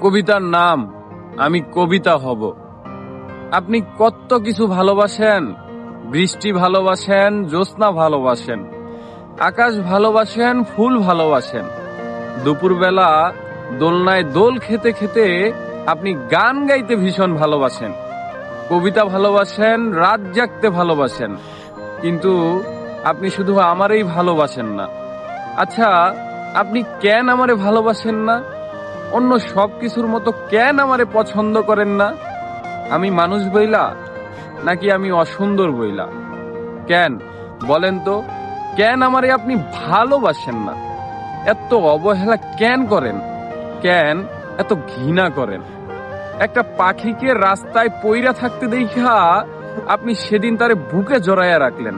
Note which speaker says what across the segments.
Speaker 1: কবিতার নাম, আমি কবিতা হব। আপনি কত কিছু ভালোবাসেন, বৃষ্টি ভালোবাসেন, জ্যোৎস্না ভালোবাসেন, আকাশ ভালোবাসেন, ফুল ভালোবাসেন। দুপুরবেলা দোলনায় দোল খেতে খেতে আপনি গান গাইতে ভীষণ ভালোবাসেন, কবিতা ভালোবাসেন, রাত জাগতে ভালোবাসেন। কিন্তু আপনি শুধু আমারই ভালোবাসেন না। আচ্ছা আপনি কেন আমারে ভালোবাসেন না? অন্য সব কিছুর মতো কেন আমারে পছন্দ করেন না? আমি মানুষ বইলা, নাকি আমি অসুন্দর বইলা? কেন? বলেন তো, কেন আমারে আপনি ভালোবাসেন না? এত অবহেলা কেন করেন? কেন এত ঘৃণা করেন? একটা পাখিকে রাস্তায় পইরা থাকতে দেখা আপনি সেদিন তারে বুকে জড়াইয়া রাখলেন।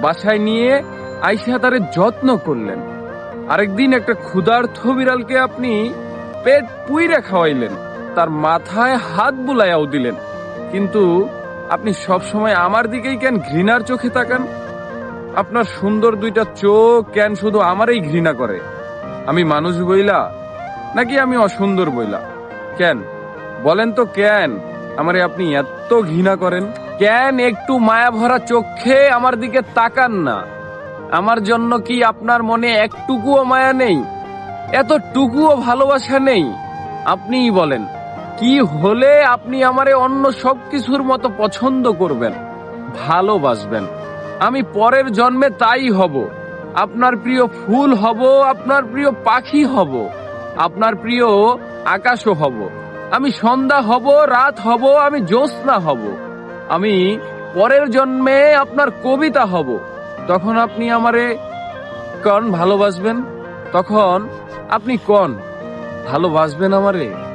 Speaker 1: বাসায় নিয়ে আইসা তারে যত্ন করলেন। আরেকদিন একটা ক্ষুধার্থ বিড়ালকে আপনি পেট পুইরা খাওয়াইলেন, তার মাথায় হাত বুলাইয়াও দিলেন। কিন্তু আপনি সব সময় আমার দিকেই কেন ঘৃণার চোখে তাকান? আপনার সুন্দর দুইটা চোখ কেন শুধু আমারই ঘৃণা করে? আমি মানুষ বইলা নাকি আমি অসুন্দর বইলা? কেন? বলেন তো কেন আমারে আপনি এত ঘৃণা করেন? কেন একটু মায়া ভরা চোখে আমার দিকে তাকান না? আমার জন্য কি আপনার মনে একটুকুও মায়া নেই? এতটুকুও ভালোবাসা নেই। আপনিই বলেন, কি হলে আপনি আমারে অন্য সব কিছুর মতো পছন্দ করবেন, ভালোবাসবেন? আমি পরের জন্মে তাই হব। আপনার প্রিয় ফুল হব, আপনার প্রিয় পাখি হব, আপনার প্রিয় আকাশও হব। আমি সন্ধ্যা হব, রাত হব, আমি জ্যোৎস্না হব। আমি পরের জন্মে আপনার কবিতা হব। তখন আপনি আমারে কন ভালোবাসবেন? তখন আপনি কন? ভালোবাসবেন আমারে?